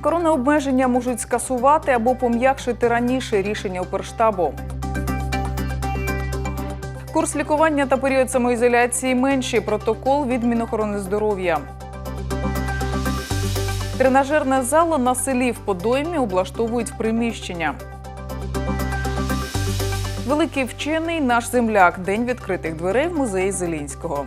Коронаобмеження можуть скасувати або пом'якшити раніше рішення Укрштабу. Курс лікування та період самоізоляції менші. Протокол від Мінохорони здоров'я. Тренажерне зало на селі в Подоймі облаштовують приміщення. Великий вчений наш земляк. День відкритих дверей в музеї Зелінського.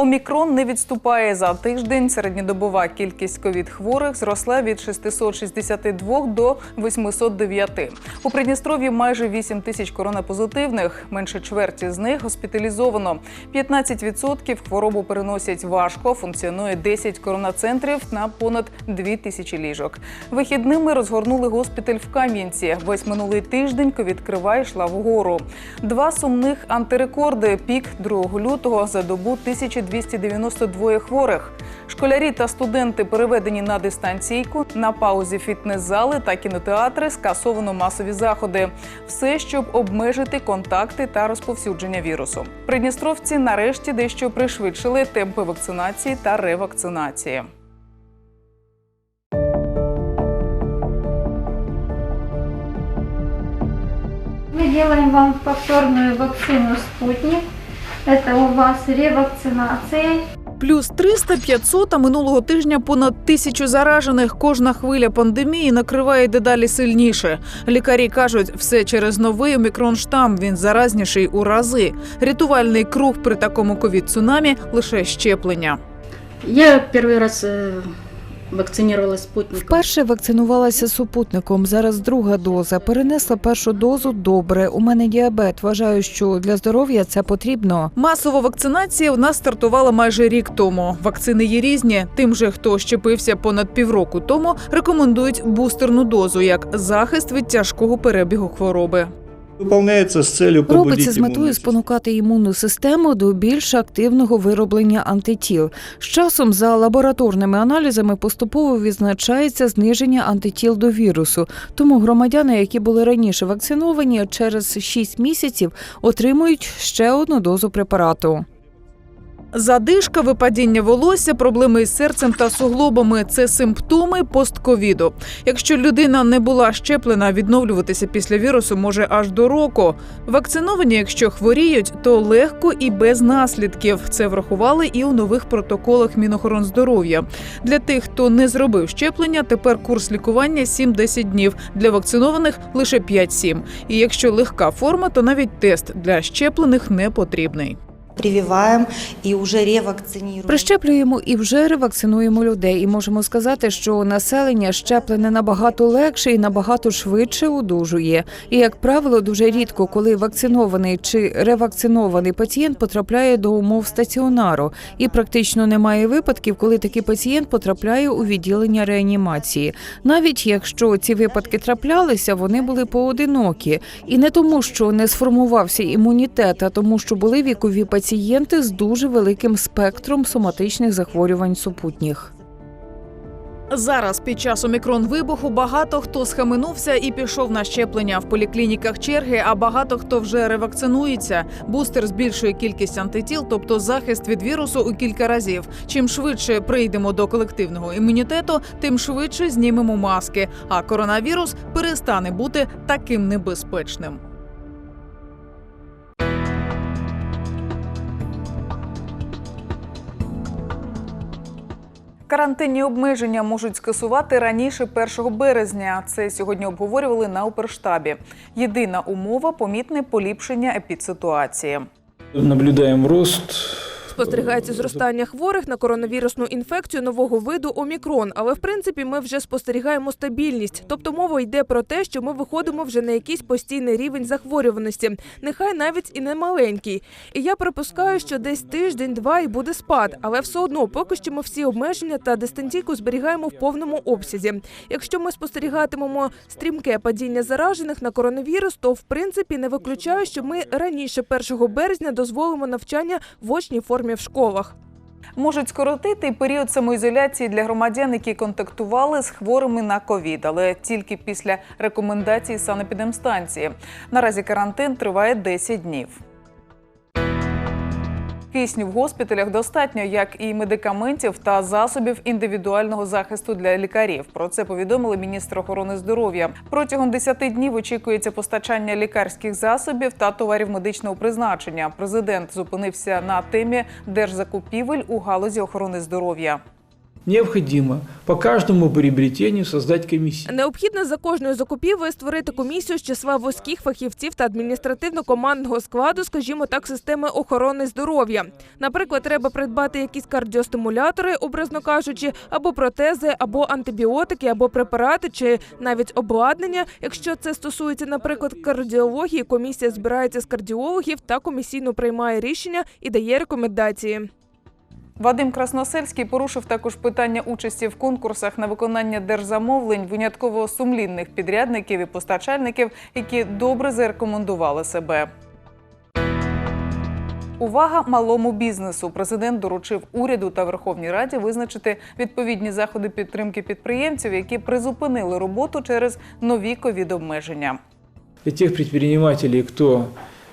Омікрон не відступає за тиждень. Середньодобова кількість ковід-хворих зросла від 662 до 809. У Придністров'ї майже 8 тисяч коронапозитивних. Менше чверті з них госпіталізовано. 15% хворобу переносять важко. Функціонує 10 коронацентрів на понад 2 тисячі ліжок. Вихідними розгорнули госпіталь в Кам'янці. Весь минулий тиждень ковідкрива йшла вгору. Два сумних антирекорди. Пік 2 лютого за добу 1292 хворих. Школярі та студенти переведені на дистанційку. На паузі фітнес-зали та кінотеатри скасовано масові заходи. Все, щоб обмежити контакти та розповсюдження вірусу. Придністровці нарешті дещо пришвидшили темпи вакцинації та ревакцинації. Мы делаем вам повторную вакцину «Спутник». Это у вас ревакцинация. Плюс 300-500, а минулого тижня понад тисячу заражених. Кожна хвиля пандемії накриває дедалі сильніше. Лікарі кажуть, все через новий омікрон-штам. Він заразніший у рази. Рятувальний круг при такому ковід-цунамі – лише щеплення. Я первый раз вакцинировалась спутником. Вперше вакцинувалася супутником. Зараз друга доза. Перенесла першу дозу добре. У мене діабет. Вважаю, що для здоров'я це потрібно. Масова вакцинація в нас стартувала майже рік тому. Вакцини є різні. Тим же, хто щепився понад півроку тому, рекомендують бустерну дозу як захист від тяжкого перебігу хвороби. Выполняется з целью Робиться з метою спонукати імунну систему до більш активного вироблення антитіл. З часом за лабораторними аналізами поступово відзначається зниження антитіл до вірусу. Тому громадяни, які були раніше вакциновані, через 6 місяців отримують ще одну дозу препарату. Задишка, випадіння волосся, проблеми із серцем та суглобами це симптоми постковіду. Якщо людина не була щеплена, відновлюватися після вірусу може аж до року. Вакциновані, якщо хворіють, то легко і без наслідків. Це врахували і у нових протоколах Мінохоронздоров'я. Для тих, хто не зробив щеплення, тепер курс лікування 7-10 днів. Для вакцинованих лише 5-7. І якщо легка форма, то навіть тест для щеплених не потрібний. Прививаем и уже ревакцинируем. Прищеплюємо і вже ревакцинуємо людей. І можемо сказати, що населення щеплене набагато легше і набагато швидше одужує. І як правило, дуже рідко, коли вакцинований чи ревакцинований пацієнт потрапляє до умов стаціонару, і практично немає випадків, коли такий пацієнт потрапляє у відділення реанімації. Навіть якщо ці випадки траплялися, вони були поодинокі, і не тому, що не сформувався імунітет, а тому, що були вікові пацієнти з дуже великим спектром соматичних захворювань супутніх. Зараз під час омікрон вибуху багато хто схаменувся і пішов на щеплення в поліклініках черги. А багато хто вже ревакцинується. Бустер збільшує кількість антитіл, тобто захист від вірусу у кілька разів. Чим швидше прийдемо до колективного імунітету, тим швидше знімемо маски. А коронавірус перестане бути таким небезпечним. Карантинні обмеження можуть скасувати раніше 1 березня. Це сьогодні обговорювали на Оперштабі. Єдина умова помітне поліпшення епідситуації. Наблюдаємо рост. Спостерігається зростання хворих на коронавірусну інфекцію нового виду омікрон. Але в принципі ми вже спостерігаємо стабільність. Тобто мова йде про те, що ми виходимо вже на якийсь постійний рівень захворюваності, нехай навіть і не маленький. І я припускаю, що десь тиждень-два і буде спад, але все одно поки що ми всі обмеження та дистанційку зберігаємо в повному обсязі. Якщо ми спостерігатимемо стрімке падіння заражених на коронавірус, то в принципі не виключаю, що ми раніше 1 березня дозволимо навчання в очній формі в школах. Можуть скоротити період самоізоляції для громадян, які контактували з хворими на ковід, але тільки після рекомендацій санепідемстанції. Наразі карантин триває 10 днів. Кисню в госпіталях достатньо, як і медикаментів та засобів індивідуального захисту для лікарів. Про це повідомили міністр охорони здоров'я. Протягом 10 днів очікується постачання лікарських засобів та товарів медичного призначення. Президент зупинився на темі держзакупівель у галузі охорони здоров'я. Необходимо по каждому приобретению создать комиссию. Необхідно за кожною закупівлею створити комісію з числа вузьких фахівців та адміністративно-командного складу, скажімо так, системи охорони здоров'я. Наприклад, треба придбати якісь кардіостимулятори, образно кажучи, або протези, або антибіотики, або препарати, чи навіть обладнання. Якщо це стосується, наприклад, кардіології, комісія збирається з кардіологів та комісійно приймає рішення і дає рекомендації. Вадим Красносельський порушив також питання участі в конкурсах на виконання держзамовлень винятково сумлінних підрядників і постачальників, які добре зарекомендували себе. Увага малому бізнесу. Президент доручив уряду та Верховній Раді визначити відповідні заходи підтримки підприємців, які призупинили роботу через нові ковід-обмеження. Для тех предпринимателей, кто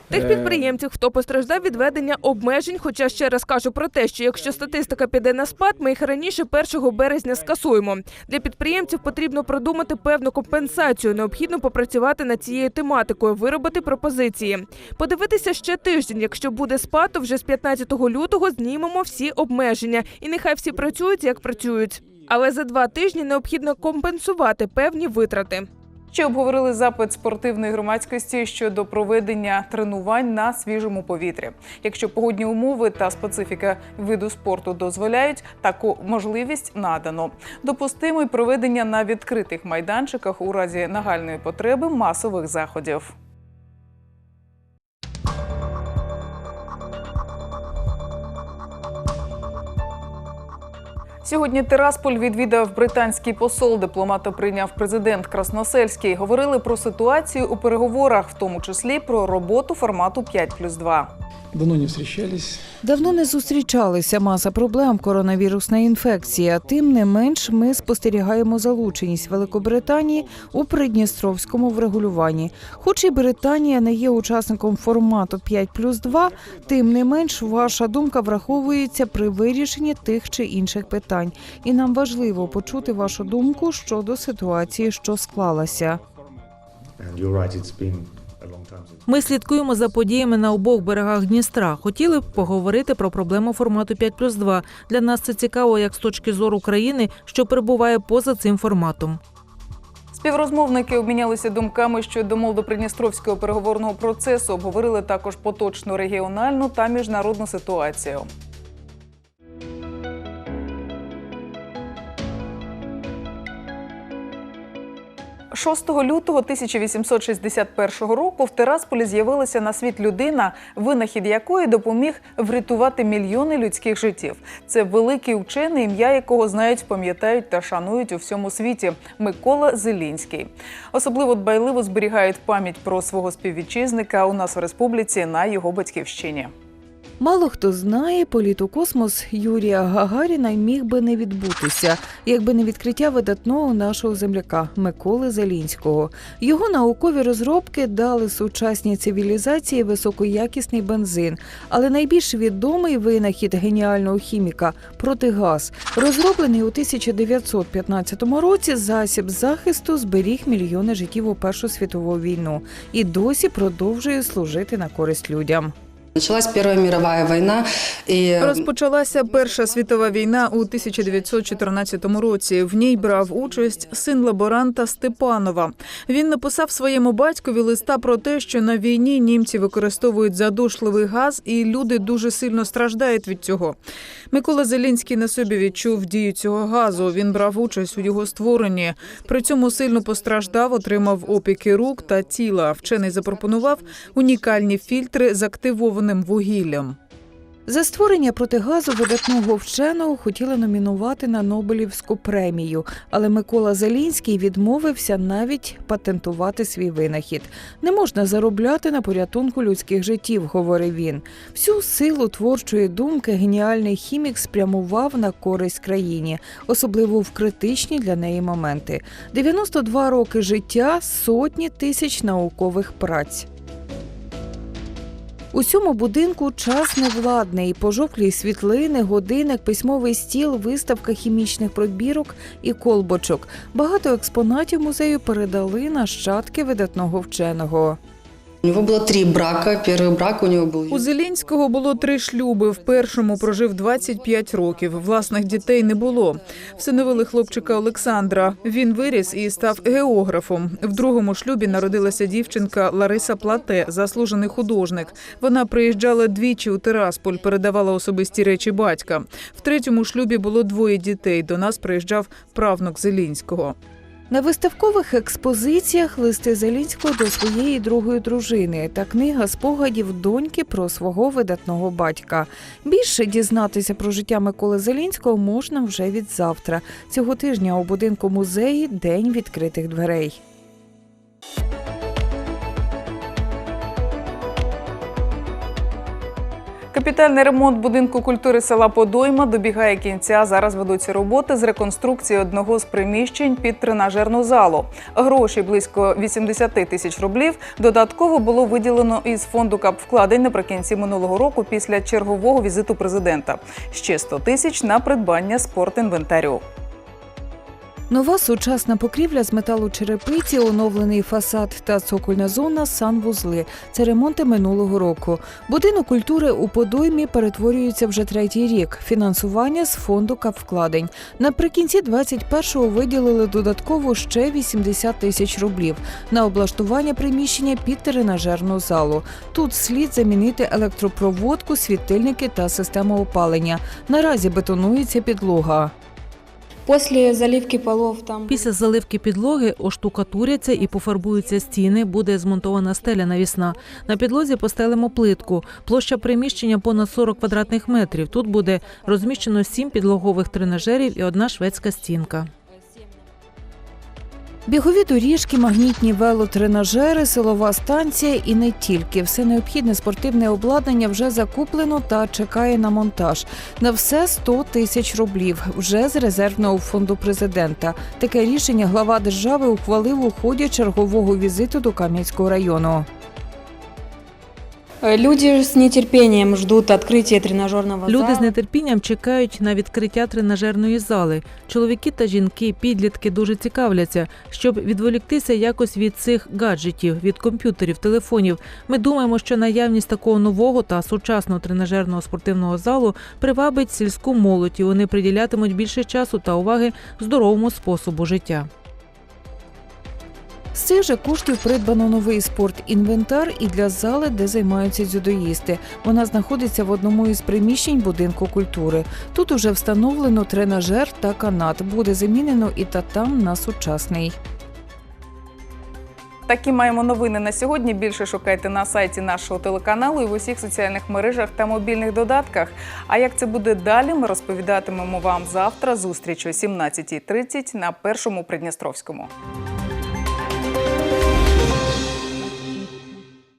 Тих э, підприємців, хто постраждав від введення обмежень. Хоча ще раз кажу про те, що якщо статистика піде на спад, ми їх раніше 1 березня скасуємо. Для підприємців потрібно продумати певну компенсацію. Необхідно попрацювати над цією тематикою, виробити пропозиції. Подивитися ще тиждень. Якщо буде спад, то вже з 15 лютого знімемо всі обмеження, і нехай всі працюють як працюють. Але за два тижні необхідно компенсувати певні витрати. Ще обговорили запит спортивної громадськості щодо проведення тренувань на свіжому повітрі. Якщо погодні умови та специфіка виду спорту дозволяють, таку можливість надано. Допустимо й проведення на відкритих майданчиках у разі нагальної потреби масових заходів. Сьогодні Тирасполь відвідав британський посол. Дипломата прийняв президент Красносельський. Говорили про ситуацію у переговорах, в тому числі про роботу формату 5 плюс 2. давно не встречались. Давно не зустрічалися маса проблем коронавірусна інфекція. Тим не менш, ми спостерігаємо залученість Великобританії у придністровському врегулюванні. Хоч і Британія не є учасником формату 5 плюс 2, тим не менш ваша думка враховується при вирішенні тих чи інших питань. І нам важливо почути вашу думку щодо ситуації, що склалася. Ми слідкуємо за подіями на обох берегах Дністра. Хотіли б поговорити про проблему формату 5 плюс 2. Для нас це цікаво як з точки зору країни, що перебуває поза цим форматом. Співрозмовники обмінялися думками щодо молдопридністровського переговорного процесу. Обговорили також поточну регіональну та міжнародну ситуацію. 6 лютого 1861 року в Тирасполі з'явилася на світ людина, винахід якої допоміг врятувати мільйони людських життів. Це великий учений, ім'я якого знають, пам'ятають та шанують у всьому світі. Микола Зелінський. Особливо дбайливо зберігають пам'ять про свого співвітчизника у нас в республіці на його батьківщині. Мало хто знає, політ у космос Юрія Гагаріна міг би не відбутися, якби не відкриття видатного нашого земляка Миколи Зелінського. Його наукові розробки дали сучасній цивілізації високоякісний бензин, але найбільш відомий винахід геніального хіміка протигаз, розроблений у 1915 році, засіб захисту зберіг мільйони життів у Першу світову війну і досі продовжує служити на користь людям. Началась Первая мировая война, и Розпочалася Перша світова війна у 1914 році. В ній брав участь син лаборанта Степанова. Він написав своєму батькові листа про те, що на війні німці використовують задушливий газ, і люди дуже сильно страждають від цього. Микола Зелінський на собі відчув дію цього газу. Він брав участь у його створенні. При цьому сильно постраждав, отримав опіки рук та тіла. Вчений запропонував унікальні фільтри з активованим вугіллям. За створення протигазу видатного вченого хотіли номінувати на Нобелівську премію, але Микола Зелінський відмовився навіть патентувати свій винахід. Не можна заробляти на порятунку людських життів, говорив він. Всю силу творчої думки геніальний хімік спрямував на користь країні, особливо в критичні для неї моменти. 92 роки життя, сотні тисяч наукових праць. У цьому будинку час невладний, пожовклі світлини, годинник, письмовий стіл, виставка хімічних пробірок і колбочок. Багато експонатів музею передали нащадки видатного вченого. У него было три брака. Первый брак у него был... У Зелінського було три шлюби. В першому прожив 25 років. Власних дітей не було. Всиновили хлопчика Олександра. Він виріс і став географом. В другому шлюбі народилася дівчинка Лариса Плате, заслужений художник. Вона приїжджала двічі у Тирасполь, передавала особисті речі батька. В третьому шлюбі було двоє дітей. До нас приїжджав правнук Зелінського. На виставкових експозиціях листи Зелінського до своєї другої дружини та книга спогадів доньки про свого видатного батька. Більше дізнатися про життя Миколи Зелінського можна вже від завтра. Цього тижня у будинку музеї День відкритих дверей. Капітальний ремонт будинку культури села Подойма добігає кінця. Зараз ведуться роботи з реконструкції одного з приміщень під тренажерну залу. Гроші близько 80 тисяч рублів додатково було виділено із фонду капвкладень наприкінці минулого року після чергового візиту президента. Ще 100 тисяч на придбання спортінвентарю. Нова сучасна покрівля з металу черепиці, оновлений фасад та цокольна зона санвузли. Це ремонти минулого року. Будинок культури у Подоймі перетворюється вже третій рік. Фінансування з фонду капвкладень. Наприкінці 21-го виділили додатково ще 80 тисяч рублів на облаштування приміщення під тренажерну залу. Тут слід замінити електропроводку, світильники та систему опалення. Наразі бетонується підлога. После заливки полов там Після заливки підлоги оштукатуряться і пофарбуються стіни, буде змонтована стеля навісна. На підлозі постелимо плитку. Площа приміщення понад 40 квадратних метрів. Тут буде розміщено сім підлогових тренажерів і одна шведська стінка. Бігові доріжки, магнітні велотренажери, силова станція і не тільки. Все необхідне спортивне обладнання вже закуплено та чекає на монтаж. На все 100 тисяч рублів вже з резервного фонду президента. Таке рішення глава держави ухвалив у ході чергового візиту до Кам'янського району. Э, люди с нетерпением ждут открытия тренажерного Люди з нетерпінням чекають на відкриття тренажерної зали. Чоловіки та жінки, підлітки дуже цікавляться, щоб відволіктися якось від цих гаджетів, від комп'ютерів, телефонів. Ми думаємо, що наявність такого нового та сучасного тренажерного спортивного залу привабить сільську молодь, і вони приділятимуть більше часу та уваги здоровому способу життя. З цих же коштів придбано новий спортінвентар і для зали, де займаються дзюдоїсти. Вона знаходиться в одному із приміщень будинку культури. Тут уже встановлено тренажер та канат. Буде замінено і татам на сучасний. Такі маємо новини на сьогодні. Більше шукайте на сайті нашого телеканалу і в усіх соціальних мережах та мобільних додатках. А як це буде далі, ми розповідатимемо вам завтра. Зустріч о 17.30 на першому Придністровському.